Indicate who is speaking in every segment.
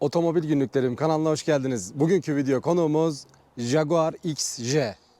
Speaker 1: Otomobil günlüklerim kanalına hoş geldiniz. Bugünkü video konuğumuz Jaguar XJ.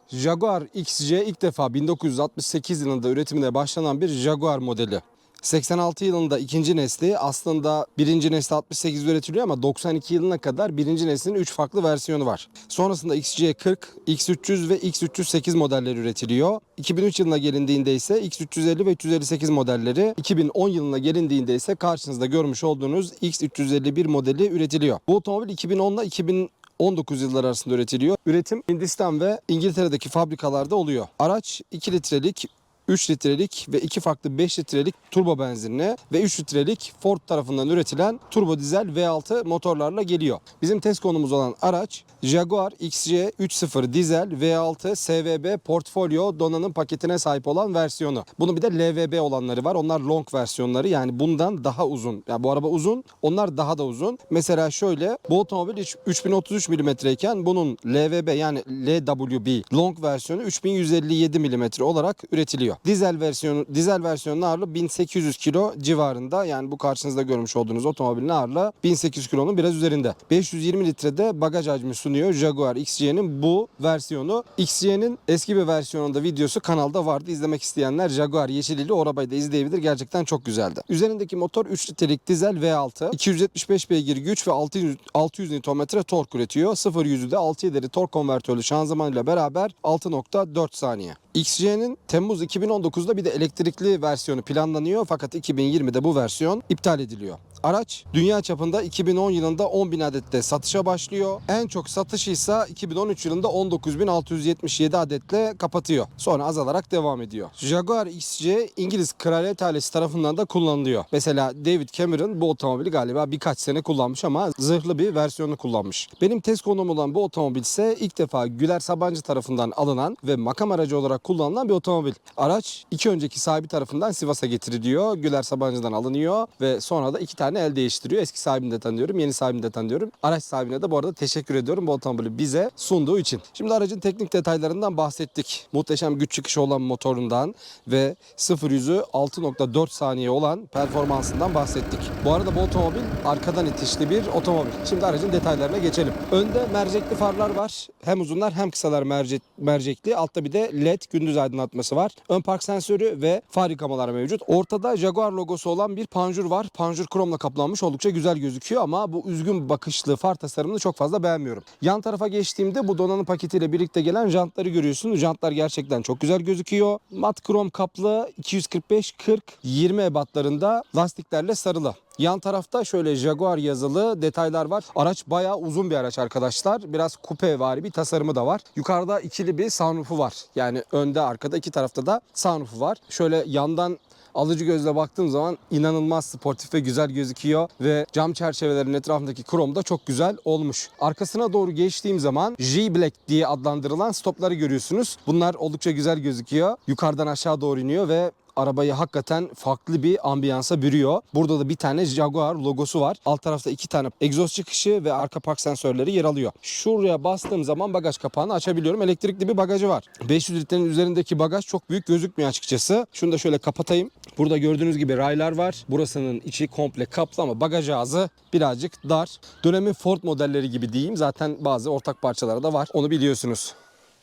Speaker 1: Jaguar XJ ilk defa 1968 yılında üretimine başlanan bir Jaguar modeli. 86 yılında ikinci nesli aslında birinci nesli 68 üretiliyor ama 92 yılına kadar birinci neslin 3 farklı versiyonu var. Sonrasında XJ40, X300 ve X308 modelleri üretiliyor. 2003 yılına gelindiğinde ise X350 ve 358 modelleri, 2010 yılına gelindiğinde ise karşınızda görmüş olduğunuz X351 modeli üretiliyor. Bu otomobil 2010 ile 2000 19 yıllar arasında üretiliyor. Üretim Hindistan ve İngiltere'deki fabrikalarda oluyor. Araç 2 litrelik 3 litrelik ve 2 farklı 5 litrelik turbo benzinli ve 3 litrelik Ford tarafından üretilen turbo dizel V6 motorlarla geliyor. Bizim test konumuz olan araç Jaguar XJ 3.0 dizel V6 SVB Portfolio donanım paketine sahip olan versiyonu. Bunun bir de LVB olanları var. Onlar long versiyonları yani bundan daha uzun. Yani bu araba uzun, onlar daha da uzun. Mesela şöyle bu otomobil üç- 3033 mm iken bunun LVB yani LWB long versiyonu 3157 mm olarak üretiliyor. Dizel versiyonu dizel versiyonun ağırlığı 1800 kilo civarında. Yani bu karşınızda görmüş olduğunuz otomobilin ağırlığı 1800 kilonun biraz üzerinde. 520 litrede bagaj hacmi sunuyor Jaguar XJ'nin bu versiyonu. XJ'nin eski bir versiyonunda videosu kanalda vardı. İzlemek isteyenler Jaguar Yeşilili o arabayı da izleyebilir. Gerçekten çok güzeldi. Üzerindeki motor 3 litrelik dizel V6. 275 beygir güç ve 600, 600 Nm tork üretiyor. 0 yüzü de 6 ileri tork konvertörlü şanzımanıyla beraber 6.4 saniye. XJ'nin Temmuz 2019'da bir de elektrikli versiyonu planlanıyor fakat 2020'de bu versiyon iptal ediliyor. Araç dünya çapında 2010 yılında 10.000 adette satışa başlıyor. En çok satışı ise 2013 yılında 19.677 adetle kapatıyor. Sonra azalarak devam ediyor. Jaguar XJ İngiliz kraliyet ailesi tarafından da kullanılıyor. Mesela David Cameron bu otomobili galiba birkaç sene kullanmış ama zırhlı bir versiyonu kullanmış. Benim test konum olan bu otomobil ise ilk defa Güler Sabancı tarafından alınan ve makam aracı olarak kullanılan bir otomobil. Araç iki önceki sahibi tarafından Sivas'a getiriliyor. Güler Sabancı'dan alınıyor ve sonra da iki tane el değiştiriyor. Eski sahibini de tanıyorum, yeni sahibini de tanıyorum. Araç sahibine de bu arada teşekkür ediyorum bu otomobili bize sunduğu için. Şimdi aracın teknik detaylarından bahsettik. Muhteşem güç çıkışı olan motorundan ve 0 yüzü 6.4 saniye olan performansından bahsettik. Bu arada bu otomobil arkadan itişli bir otomobil. Şimdi aracın detaylarına geçelim. Önde mercekli farlar var. Hem uzunlar hem kısalar mercek, mercekli. Altta bir de led gündüz aydınlatması var. Ön park sensörü ve far yıkamalar mevcut. Ortada Jaguar logosu olan bir panjur var. Panjur kromla kaplanmış oldukça güzel gözüküyor ama bu üzgün bakışlı far tasarımını çok fazla beğenmiyorum. Yan tarafa geçtiğimde bu donanım paketiyle birlikte gelen jantları görüyorsunuz. Jantlar gerçekten çok güzel gözüküyor. Mat krom kaplı 245 40 20 ebatlarında lastiklerle sarılı. Yan tarafta şöyle Jaguar yazılı detaylar var. Araç bayağı uzun bir araç arkadaşlar. Biraz kupe vari bir tasarımı da var. Yukarıda ikili bir sunroofu var. Yani önde arkada iki tarafta da sunroofu var. Şöyle yandan alıcı gözle baktığım zaman inanılmaz sportif ve güzel gözüküyor ve cam çerçevelerin etrafındaki krom da çok güzel olmuş. Arkasına doğru geçtiğim zaman J-Black diye adlandırılan stopları görüyorsunuz. Bunlar oldukça güzel gözüküyor. Yukarıdan aşağı doğru iniyor ve arabayı hakikaten farklı bir ambiyansa bürüyor. Burada da bir tane Jaguar logosu var. Alt tarafta iki tane egzoz çıkışı ve arka park sensörleri yer alıyor. Şuraya bastığım zaman bagaj kapağını açabiliyorum. Elektrikli bir bagajı var. 500 litrenin üzerindeki bagaj çok büyük gözükmüyor açıkçası. Şunu da şöyle kapatayım. Burada gördüğünüz gibi raylar var. Burasının içi komple kaplı ama bagaj ağzı birazcık dar. Dönemin Ford modelleri gibi diyeyim. Zaten bazı ortak parçaları da var. Onu biliyorsunuz.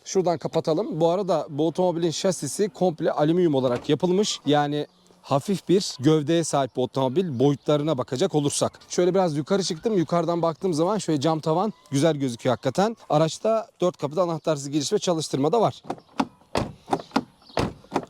Speaker 1: Şuradan kapatalım. Bu arada bu otomobilin şasisi komple alüminyum olarak yapılmış. Yani hafif bir gövdeye sahip bir otomobil boyutlarına bakacak olursak. Şöyle biraz yukarı çıktım. Yukarıdan baktığım zaman şöyle cam tavan güzel gözüküyor hakikaten. Araçta dört kapıda anahtarsız giriş ve çalıştırma da var.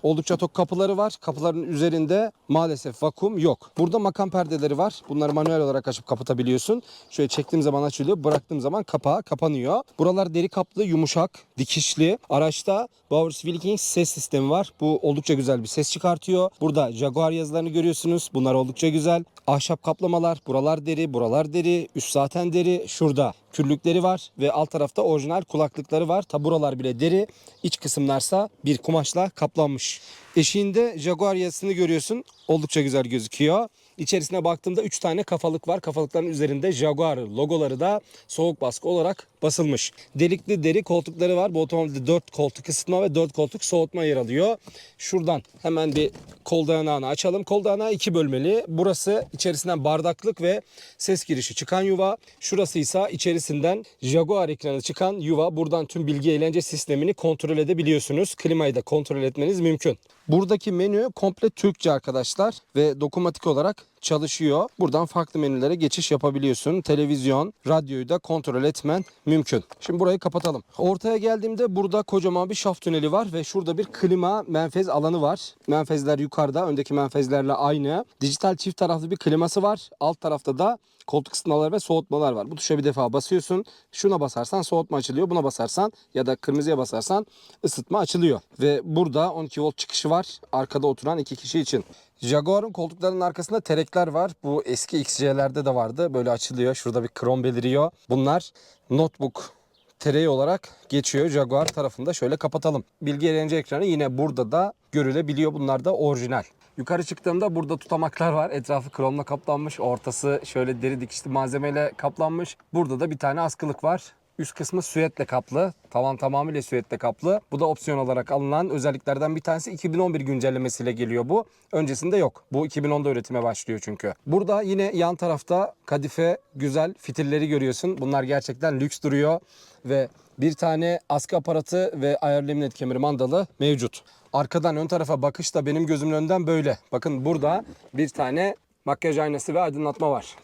Speaker 1: Oldukça tok kapıları var. Kapıların üzerinde maalesef vakum yok. Burada makam perdeleri var. Bunları manuel olarak açıp kapatabiliyorsun. Şöyle çektiğim zaman açılıyor. Bıraktığım zaman kapağı kapanıyor. Buralar deri kaplı, yumuşak, dikişli. Araçta Bowers Wilkins ses sistemi var. Bu oldukça güzel bir ses çıkartıyor. Burada Jaguar yazılarını görüyorsunuz. Bunlar oldukça güzel. Ahşap kaplamalar. Buralar deri, buralar deri. Üst zaten deri. Şurada küllükleri var ve alt tarafta orijinal kulaklıkları var. Ta buralar bile deri. İç kısımlarsa bir kumaşla kaplanmış. Eşiğinde Jaguar yazısını görüyorsun. Oldukça güzel gözüküyor. İçerisine baktığımda 3 tane kafalık var. Kafalıkların üzerinde Jaguar logoları da soğuk baskı olarak basılmış. Delikli deri koltukları var. Bu otomobilde 4 koltuk ısıtma ve 4 koltuk soğutma yer alıyor. Şuradan hemen bir kol açalım. Kol dayanağı iki bölmeli. Burası içerisinden bardaklık ve ses girişi çıkan yuva. Şurası ise içerisinden Jaguar ekranı çıkan yuva. Buradan tüm bilgi eğlence sistemini kontrol edebiliyorsunuz. Klimayı da kontrol etmeniz mümkün. Buradaki menü komple Türkçe arkadaşlar ve dokunmatik olarak çalışıyor. Buradan farklı menülere geçiş yapabiliyorsun. Televizyon, radyoyu da kontrol etmen mümkün. Şimdi burayı kapatalım. Ortaya geldiğimde burada kocaman bir şaft tüneli var ve şurada bir klima menfez alanı var. Menfezler yukarıda, öndeki menfezlerle aynı. Dijital çift taraflı bir kliması var. Alt tarafta da koltuk ısıtmaları ve soğutmalar var. Bu tuşa bir defa basıyorsun. Şuna basarsan soğutma açılıyor. Buna basarsan ya da kırmızıya basarsan ısıtma açılıyor. Ve burada 12 volt çıkışı var. Arkada oturan iki kişi için. Jaguar'ın koltuklarının arkasında terekler var. Bu eski XJ'lerde de vardı. Böyle açılıyor. Şurada bir krom beliriyor. Bunlar notebook tereyi olarak geçiyor Jaguar tarafında. Şöyle kapatalım. Bilgi eğlence ekranı yine burada da görülebiliyor. Bunlar da orijinal. Yukarı çıktığımda burada tutamaklar var. Etrafı kromla kaplanmış. Ortası şöyle deri dikişli malzemeyle kaplanmış. Burada da bir tane askılık var. Üst kısmı süetle kaplı. Tavan tamamıyla süetle kaplı. Bu da opsiyon olarak alınan özelliklerden bir tanesi 2011 güncellemesiyle geliyor bu. Öncesinde yok. Bu 2010'da üretime başlıyor çünkü. Burada yine yan tarafta kadife güzel fitilleri görüyorsun. Bunlar gerçekten lüks duruyor ve bir tane askı aparatı ve ayarlı emniyet kemeri mandalı mevcut. Arkadan ön tarafa bakış da benim gözümün önünden böyle. Bakın burada bir tane makyaj aynası ve aydınlatma var.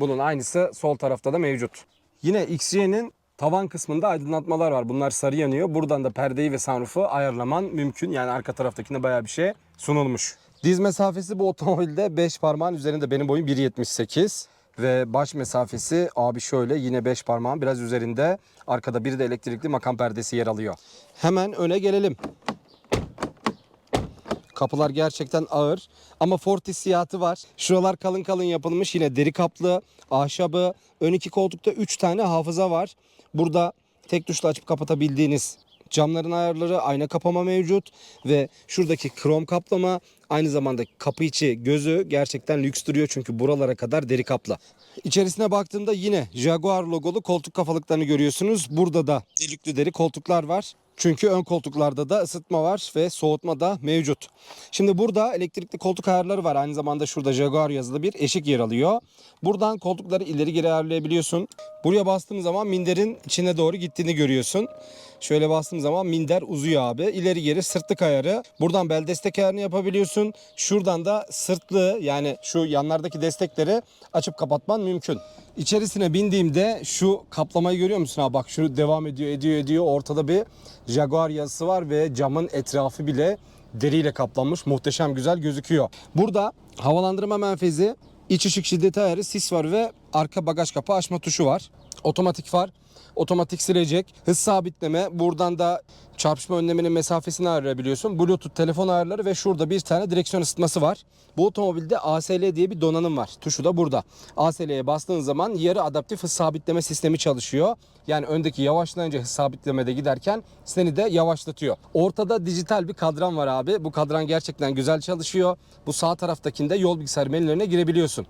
Speaker 1: Bunun aynısı sol tarafta da mevcut. Yine XJ'nin tavan kısmında aydınlatmalar var. Bunlar sarı yanıyor. Buradan da perdeyi ve sunroof'u ayarlaman mümkün. Yani arka taraftakinde bayağı bir şey sunulmuş. Diz mesafesi bu otomobilde 5 parmağın üzerinde. Benim boyum 1.78 ve baş mesafesi abi şöyle yine 5 parmağın biraz üzerinde. Arkada bir de elektrikli makam perdesi yer alıyor. Hemen öne gelelim. Kapılar gerçekten ağır ama Ford hissiyatı var. Şuralar kalın kalın yapılmış yine deri kaplı, ahşabı. Ön iki koltukta 3 tane hafıza var. Burada tek tuşla açıp kapatabildiğiniz camların ayarları, ayna kapama mevcut ve şuradaki krom kaplama aynı zamanda kapı içi gözü gerçekten lüks duruyor çünkü buralara kadar deri kaplı. İçerisine baktığımda yine Jaguar logolu koltuk kafalıklarını görüyorsunuz. Burada da delikli deri koltuklar var. Çünkü ön koltuklarda da ısıtma var ve soğutma da mevcut. Şimdi burada elektrikli koltuk ayarları var. Aynı zamanda şurada Jaguar yazılı bir eşik yer alıyor. Buradan koltukları ileri geri ayarlayabiliyorsun. Buraya bastığım zaman minderin içine doğru gittiğini görüyorsun. Şöyle bastığım zaman minder uzuyor abi. İleri geri sırtlık ayarı. Buradan bel destek ayarını yapabiliyorsun. Şuradan da sırtlığı yani şu yanlardaki destekleri açıp kapatman mümkün. İçerisine bindiğimde şu kaplamayı görüyor musun abi? Bak şu devam ediyor, ediyor, ediyor. Ortada bir Jaguar yazısı var ve camın etrafı bile deriyle kaplanmış. Muhteşem güzel gözüküyor. Burada havalandırma menfezi, iç ışık şiddeti ayarı, sis var ve arka bagaj kapağı açma tuşu var. Otomatik far, otomatik silecek, hız sabitleme. Buradan da çarpışma önleminin mesafesini ayarlayabiliyorsun. Bluetooth telefon ayarları ve şurada bir tane direksiyon ısıtması var. Bu otomobilde ASL diye bir donanım var. Tuşu da burada. ASL'ye bastığın zaman yarı adaptif hız sabitleme sistemi çalışıyor. Yani öndeki yavaşlayınca hız sabitlemede giderken seni de yavaşlatıyor. Ortada dijital bir kadran var abi. Bu kadran gerçekten güzel çalışıyor. Bu sağ taraftakinde yol bilgisayar menülerine girebiliyorsun.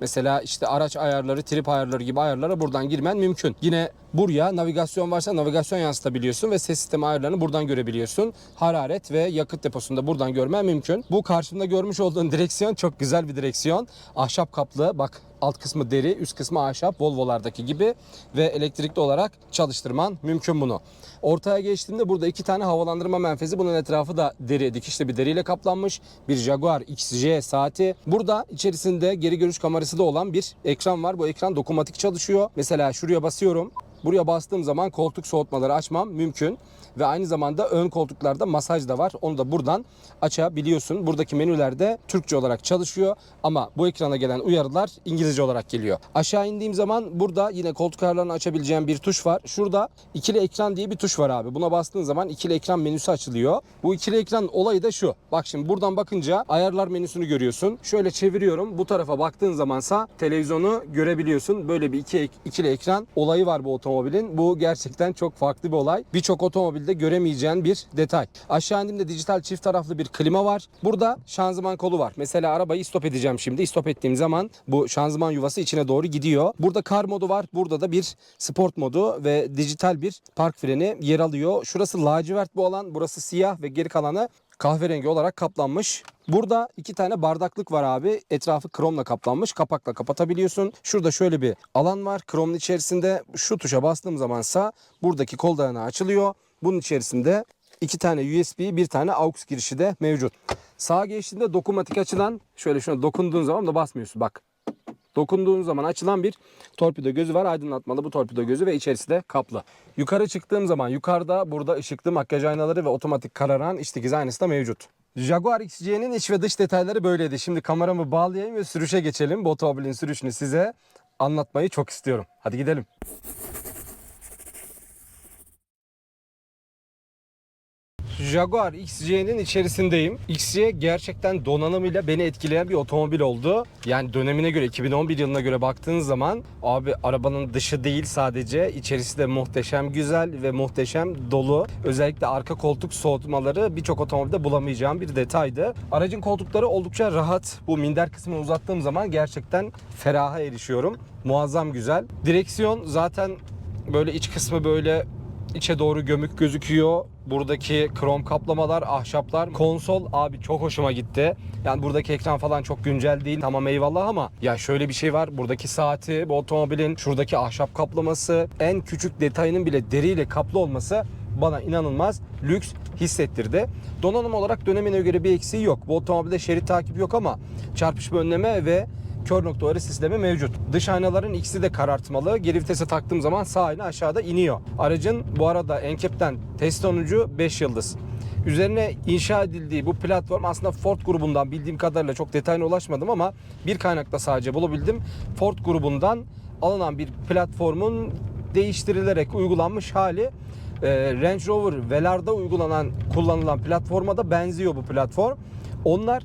Speaker 1: Mesela işte araç ayarları, trip ayarları gibi ayarlara buradan girmen mümkün. Yine buraya navigasyon varsa navigasyon yansıtabiliyorsun ve ses sistemi ayarlarını buradan görebiliyorsun. Hararet ve yakıt deposunda buradan görmen mümkün. Bu karşımda görmüş olduğun direksiyon çok güzel bir direksiyon. Ahşap kaplı bak alt kısmı deri, üst kısmı ahşap Volvo'lardaki gibi ve elektrikli olarak çalıştırman mümkün bunu. Ortaya geçtiğinde burada iki tane havalandırma menfezi. Bunun etrafı da deri, dikişli bir deriyle kaplanmış. Bir Jaguar XJ saati. Burada içerisinde geri görüş kamerası da olan bir ekran var. Bu ekran dokunmatik çalışıyor. Mesela şuraya basıyorum. Buraya bastığım zaman koltuk soğutmaları açmam mümkün. Ve aynı zamanda ön koltuklarda masaj da var. Onu da buradan açabiliyorsun. Buradaki menülerde Türkçe olarak çalışıyor. Ama bu ekrana gelen uyarılar İngilizce olarak geliyor. Aşağı indiğim zaman burada yine koltuk ayarlarını açabileceğim bir tuş var. Şurada ikili ekran diye bir tuş var abi. Buna bastığın zaman ikili ekran menüsü açılıyor. Bu ikili ekran olayı da şu. Bak şimdi buradan bakınca ayarlar menüsünü görüyorsun. Şöyle çeviriyorum. Bu tarafa baktığın zamansa televizyonu görebiliyorsun. Böyle bir iki, ikili ekran olayı var bu otomobilin. Bu gerçekten çok farklı bir olay. Birçok otomobilde göremeyeceğin bir detay. Aşağı indiğimde dijital çift taraflı bir klima var. Burada şanzıman kolu var. Mesela arabayı stop edeceğim şimdi. Stop ettiğim zaman bu şanzıman yuvası içine doğru gidiyor. Burada kar modu var. Burada da bir sport modu ve dijital bir park freni yer alıyor. Şurası lacivert bu alan. Burası siyah ve geri kalanı kahverengi olarak kaplanmış. Burada iki tane bardaklık var abi. Etrafı kromla kaplanmış. Kapakla kapatabiliyorsun. Şurada şöyle bir alan var. Kromun içerisinde şu tuşa bastığım zamansa buradaki kol dayanağı açılıyor. Bunun içerisinde iki tane USB, bir tane AUX girişi de mevcut. Sağa geçtiğinde dokunmatik açılan, şöyle şuna dokunduğun zaman da basmıyorsun bak. Dokunduğun zaman açılan bir torpido gözü var. Aydınlatmalı bu torpido gözü ve içerisi de kaplı. Yukarı çıktığım zaman yukarıda burada ışıklı makyaj aynaları ve otomatik kararan iç dikiz aynası da mevcut. Jaguar XJ'nin iç ve dış detayları böyleydi. Şimdi kameramı bağlayayım ve sürüşe geçelim. Bu otomobilin sürüşünü size anlatmayı çok istiyorum. Hadi gidelim. Jaguar XJ'nin içerisindeyim. XJ gerçekten donanımıyla beni etkileyen bir otomobil oldu. Yani dönemine göre 2011 yılına göre baktığın zaman abi arabanın dışı değil sadece içerisi de muhteşem güzel ve muhteşem dolu. Özellikle arka koltuk soğutmaları birçok otomobilde bulamayacağım bir detaydı. Aracın koltukları oldukça rahat. Bu minder kısmını uzattığım zaman gerçekten feraha erişiyorum. Muazzam güzel. Direksiyon zaten böyle iç kısmı böyle içe doğru gömük gözüküyor. Buradaki krom kaplamalar, ahşaplar, konsol abi çok hoşuma gitti. Yani buradaki ekran falan çok güncel değil. Tamam eyvallah ama ya şöyle bir şey var. Buradaki saati, bu otomobilin şuradaki ahşap kaplaması, en küçük detayının bile deriyle kaplı olması bana inanılmaz lüks hissettirdi. Donanım olarak dönemine göre bir eksiği yok. Bu otomobilde şerit takibi yok ama çarpışma önleme ve kör nokta uyarı sistemi mevcut. Dış aynaların ikisi de karartmalı. Geri vitese taktığım zaman sağ ayna aşağıda iniyor. Aracın bu arada Enkep'ten test sonucu 5 yıldız. Üzerine inşa edildiği bu platform aslında Ford grubundan bildiğim kadarıyla çok detayına ulaşmadım ama bir kaynakta sadece bulabildim. Ford grubundan alınan bir platformun değiştirilerek uygulanmış hali e, Range Rover Velar'da uygulanan kullanılan platforma da benziyor bu platform. Onlar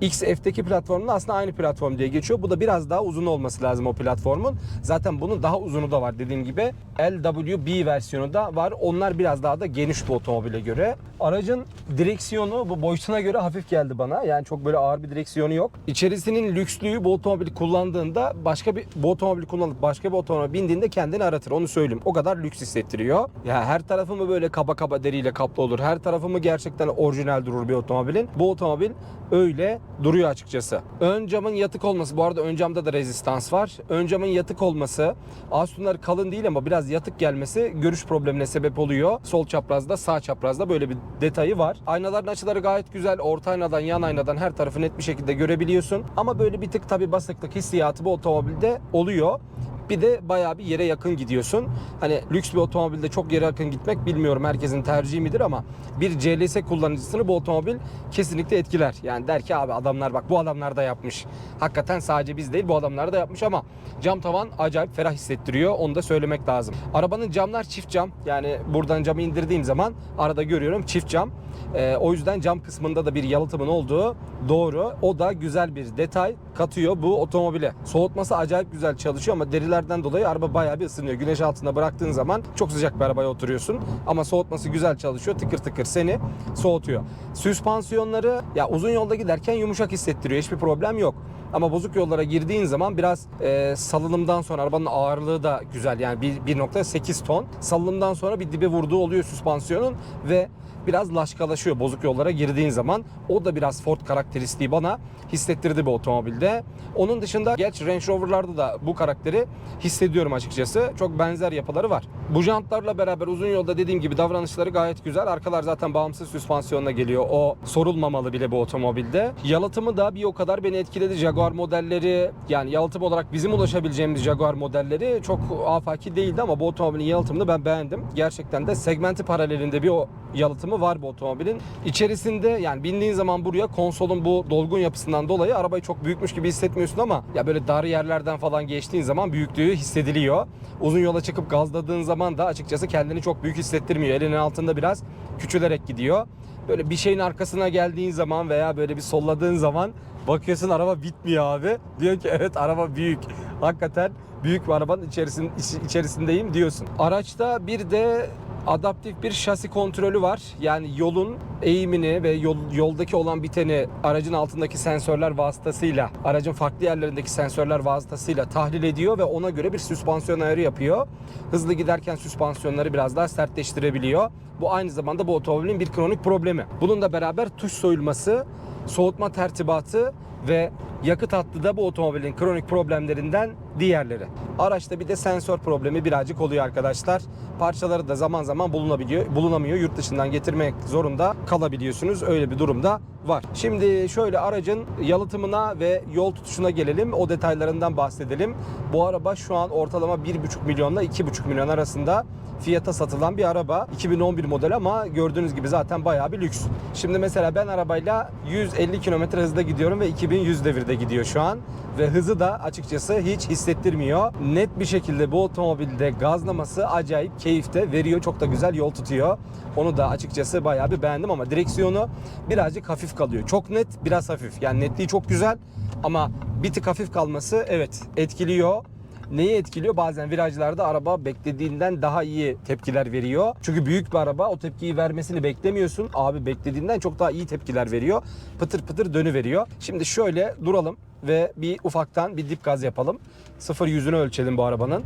Speaker 1: XF'deki platformla aslında aynı platform diye geçiyor. Bu da biraz daha uzun olması lazım o platformun. Zaten bunun daha uzunu da var dediğim gibi. LWB versiyonu da var. Onlar biraz daha da geniş bu otomobile göre. Aracın direksiyonu bu boyutuna göre hafif geldi bana. Yani çok böyle ağır bir direksiyonu yok. İçerisinin lükslüğü bu otomobili kullandığında başka bir bu otomobili kullanıp başka bir otomobile bindiğinde kendini aratır. Onu söyleyeyim. O kadar lüks hissettiriyor. Ya her tarafı mı böyle kaba kaba deriyle kaplı olur? Her tarafı mı gerçekten orijinal durur bir otomobilin? Bu otomobil öyle duruyor açıkçası. Ön camın yatık olması. Bu arada ön camda da rezistans var. Ön camın yatık olması. Aslında kalın değil ama biraz yatık gelmesi görüş problemine sebep oluyor. Sol çaprazda sağ çaprazda böyle bir detayı var. Aynaların açıları gayet güzel. Orta aynadan yan aynadan her tarafı net bir şekilde görebiliyorsun. Ama böyle bir tık tabi basıklık hissiyatı bu otomobilde oluyor. Bir de bayağı bir yere yakın gidiyorsun. Hani lüks bir otomobilde çok yere yakın gitmek bilmiyorum herkesin tercihi midir ama bir CLS kullanıcısını bu otomobil kesinlikle etkiler. Yani der ki abi adamlar bak bu adamlar da yapmış. Hakikaten sadece biz değil bu adamlar da yapmış ama cam tavan acayip ferah hissettiriyor. Onu da söylemek lazım. Arabanın camlar çift cam. Yani buradan camı indirdiğim zaman arada görüyorum çift cam. Ee, o yüzden cam kısmında da bir yalıtımın olduğu doğru. O da güzel bir detay katıyor bu otomobile. Soğutması acayip güzel çalışıyor ama derilerden dolayı araba bayağı bir ısınıyor. Güneş altında bıraktığın zaman çok sıcak bir arabaya oturuyorsun. Ama soğutması güzel çalışıyor. Tıkır tıkır seni soğutuyor. Süspansiyonları ya uzun yolda giderken yumuşak hissettiriyor. Hiçbir problem yok. Ama bozuk yollara girdiğin zaman biraz e, salınımdan sonra arabanın ağırlığı da güzel. Yani bir- 1.8 ton. Salınımdan sonra bir dibe vurduğu oluyor süspansiyonun ve biraz laşkalaşıyor bozuk yollara girdiğin zaman. O da biraz Ford karakteristiği bana hissettirdi bu otomobilde. Onun dışında geç Range Rover'larda da bu karakteri hissediyorum açıkçası. Çok benzer yapıları var. Bu jantlarla beraber uzun yolda dediğim gibi davranışları gayet güzel. Arkalar zaten bağımsız süspansiyonla geliyor. O sorulmamalı bile bu otomobilde. Yalıtımı da bir o kadar beni etkiledi. Jaguar modelleri yani yalıtım olarak bizim ulaşabileceğimiz Jaguar modelleri çok afaki değildi ama bu otomobilin yalıtımını ben beğendim. Gerçekten de segmenti paralelinde bir o yalıtımı var bu otomobilin. İçerisinde yani bindiğin zaman buraya konsolun bu dolgun yapısından dolayı arabayı çok büyükmüş gibi hissetmiyorsun ama ya böyle dar yerlerden falan geçtiğin zaman büyüklüğü hissediliyor. Uzun yola çıkıp gazladığın zaman da açıkçası kendini çok büyük hissettirmiyor. Elinin altında biraz küçülerek gidiyor. Böyle bir şeyin arkasına geldiğin zaman veya böyle bir solladığın zaman bakıyorsun araba bitmiyor abi. Diyor ki evet araba büyük. hakikaten büyük bir arabanın içerisin, iç- içerisindeyim diyorsun. Araçta bir de adaptif bir şasi kontrolü var. Yani yolun eğimini ve yol, yoldaki olan biteni aracın altındaki sensörler vasıtasıyla, aracın farklı yerlerindeki sensörler vasıtasıyla tahlil ediyor ve ona göre bir süspansiyon ayarı yapıyor. Hızlı giderken süspansiyonları biraz daha sertleştirebiliyor. Bu aynı zamanda bu otomobilin bir kronik problemi. Bununla beraber tuş soyulması, soğutma tertibatı ve yakıt hattı da bu otomobilin kronik problemlerinden diğerleri. Araçta bir de sensör problemi birazcık oluyor arkadaşlar. Parçaları da zaman zaman bulunabiliyor, bulunamıyor. Yurt dışından getirmek zorunda kalabiliyorsunuz. Öyle bir durumda var. Şimdi şöyle aracın yalıtımına ve yol tutuşuna gelelim. O detaylarından bahsedelim. Bu araba şu an ortalama 1,5 milyonla 2,5 milyon arasında fiyata satılan bir araba. 2011 model ama gördüğünüz gibi zaten bayağı bir lüks. Şimdi mesela ben arabayla 150 km hızda gidiyorum ve 2100 devirde gidiyor şu an. Ve hızı da açıkçası hiç hissettirmiyor. Net bir şekilde bu otomobilde gazlaması acayip keyifte veriyor. Çok da güzel yol tutuyor. Onu da açıkçası bayağı bir beğendim ama direksiyonu birazcık hafif kalıyor. Çok net, biraz hafif. Yani netliği çok güzel ama bir tık hafif kalması evet etkiliyor. Neyi etkiliyor? Bazen virajlarda araba beklediğinden daha iyi tepkiler veriyor. Çünkü büyük bir araba o tepkiyi vermesini beklemiyorsun. Abi beklediğinden çok daha iyi tepkiler veriyor. Pıtır pıtır dönü veriyor. Şimdi şöyle duralım ve bir ufaktan bir dip gaz yapalım. Sıfır yüzünü ölçelim bu arabanın.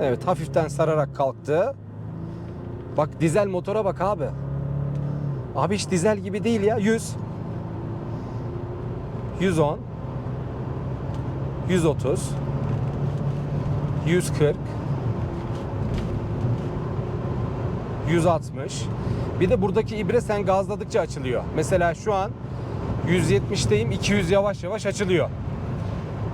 Speaker 1: Evet hafiften sararak kalktı. Bak dizel motora bak abi. Abi hiç dizel gibi değil ya. 100. 110. 130. 140 160 bir de buradaki ibre sen gazladıkça açılıyor. Mesela şu an 170'teyim 200 yavaş yavaş açılıyor.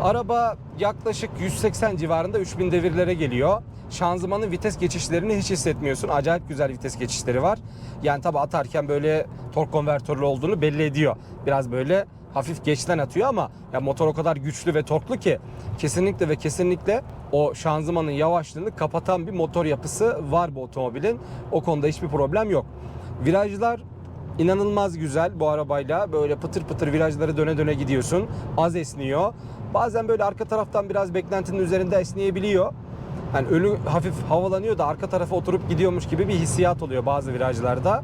Speaker 1: Araba yaklaşık 180 civarında 3000 devirlere geliyor. Şanzımanın vites geçişlerini hiç hissetmiyorsun. Acayip güzel vites geçişleri var. Yani tabi atarken böyle tork konvertörlü olduğunu belli ediyor. Biraz böyle hafif geçten atıyor ama ya motor o kadar güçlü ve torklu ki kesinlikle ve kesinlikle o şanzımanın yavaşlığını kapatan bir motor yapısı var bu otomobilin. O konuda hiçbir problem yok. Virajlar inanılmaz güzel bu arabayla. Böyle pıtır pıtır virajları döne döne gidiyorsun. Az esniyor. Bazen böyle arka taraftan biraz beklentinin üzerinde esneyebiliyor. Yani önü hafif havalanıyor da arka tarafa oturup gidiyormuş gibi bir hissiyat oluyor bazı virajlarda.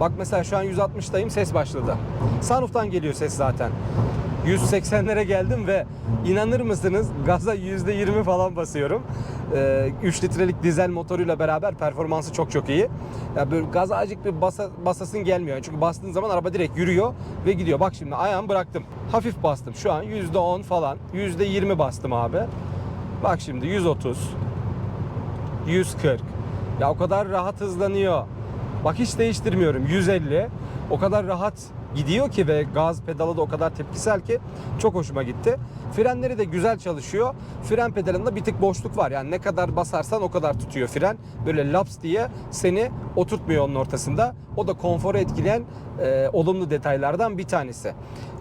Speaker 1: Bak mesela şu an 160'dayım ses başladı. Sunroof'tan geliyor ses zaten. 180'lere geldim ve inanır mısınız gaza %20 falan basıyorum. Ee, 3 litrelik dizel motoruyla beraber performansı çok çok iyi. Ya böyle gaza azıcık bir basa, basasın gelmiyor. Çünkü bastığın zaman araba direkt yürüyor ve gidiyor. Bak şimdi ayağımı bıraktım. Hafif bastım. Şu an %10 falan. %20 bastım abi. Bak şimdi 130. 140. Ya o kadar rahat hızlanıyor. Bak hiç değiştirmiyorum. 150. O kadar rahat gidiyor ki ve gaz pedalı da o kadar tepkisel ki çok hoşuma gitti. Frenleri de güzel çalışıyor. Fren pedalında bir tık boşluk var. Yani ne kadar basarsan o kadar tutuyor fren. Böyle laps diye seni oturtmuyor onun ortasında. O da konforu etkileyen e, olumlu detaylardan bir tanesi.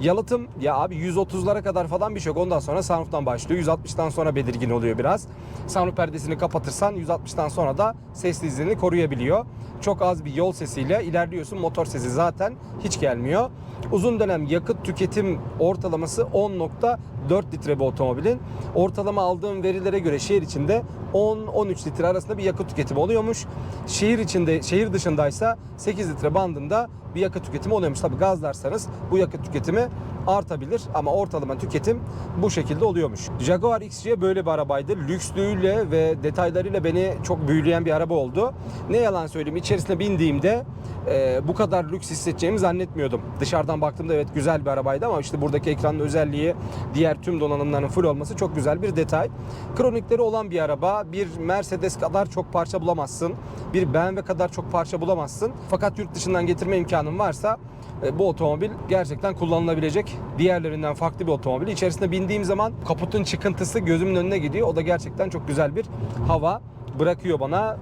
Speaker 1: Yalıtım ya abi 130'lara kadar falan bir şey. Ondan sonra sunroof'tan başlıyor. 160'tan sonra belirgin oluyor biraz. Sunroof perdesini kapatırsan 160'tan sonra da sessizliğini koruyabiliyor. Çok az bir yol sesiyle ilerliyorsun. Motor sesi zaten hiç gelmiyor. Uzun dönem yakıt tüketim ortalaması 10.4 litre bir otomobilin. Ortalama aldığım verilere göre şehir içinde 10-13 litre arasında bir yakıt tüketimi oluyormuş. Şehir içinde, şehir dışındaysa 8 litre bandında bir yakıt tüketimi oluyormuş. Tabi gazlarsanız bu yakıt tüketimi artabilir ama ortalama tüketim bu şekilde oluyormuş. Jaguar XJ böyle bir arabaydı. Lükslüğüyle ve detaylarıyla beni çok büyüleyen bir araba oldu. Ne yalan söyleyeyim içerisine bindiğimde e, bu kadar lüks hissedeceğimi zannetmiyordum. Dışarıdan baktığımda evet güzel bir arabaydı ama işte buradaki ekranın özelliği, diğer tüm donanımların full olması çok güzel bir detay. Kronikleri olan bir araba. Bir Mercedes kadar çok parça bulamazsın. Bir BMW kadar çok parça bulamazsın. Fakat yurt dışından getirme imkanın varsa e, bu otomobil gerçekten kullanılabilecek diğerlerinden farklı bir otomobil. İçerisine bindiğim zaman kaputun çıkıntısı gözümün önüne gidiyor. O da gerçekten çok güzel bir hava bırakıyor bana.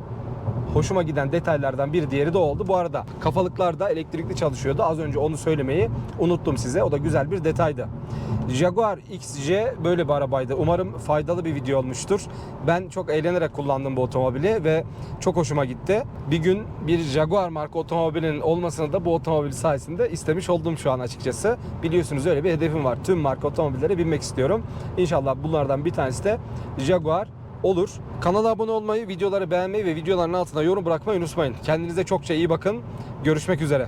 Speaker 1: Hoşuma giden detaylardan bir diğeri de oldu. Bu arada kafalıklar da elektrikli çalışıyordu. Az önce onu söylemeyi unuttum size. O da güzel bir detaydı. Jaguar XJ böyle bir arabaydı. Umarım faydalı bir video olmuştur. Ben çok eğlenerek kullandım bu otomobili ve çok hoşuma gitti. Bir gün bir Jaguar marka otomobilin olmasını da bu otomobil sayesinde istemiş oldum şu an açıkçası. Biliyorsunuz öyle bir hedefim var. Tüm marka otomobillere binmek istiyorum. İnşallah bunlardan bir tanesi de Jaguar olur. Kanala abone olmayı, videoları beğenmeyi ve videoların altına yorum bırakmayı unutmayın. Kendinize çokça iyi bakın. Görüşmek üzere.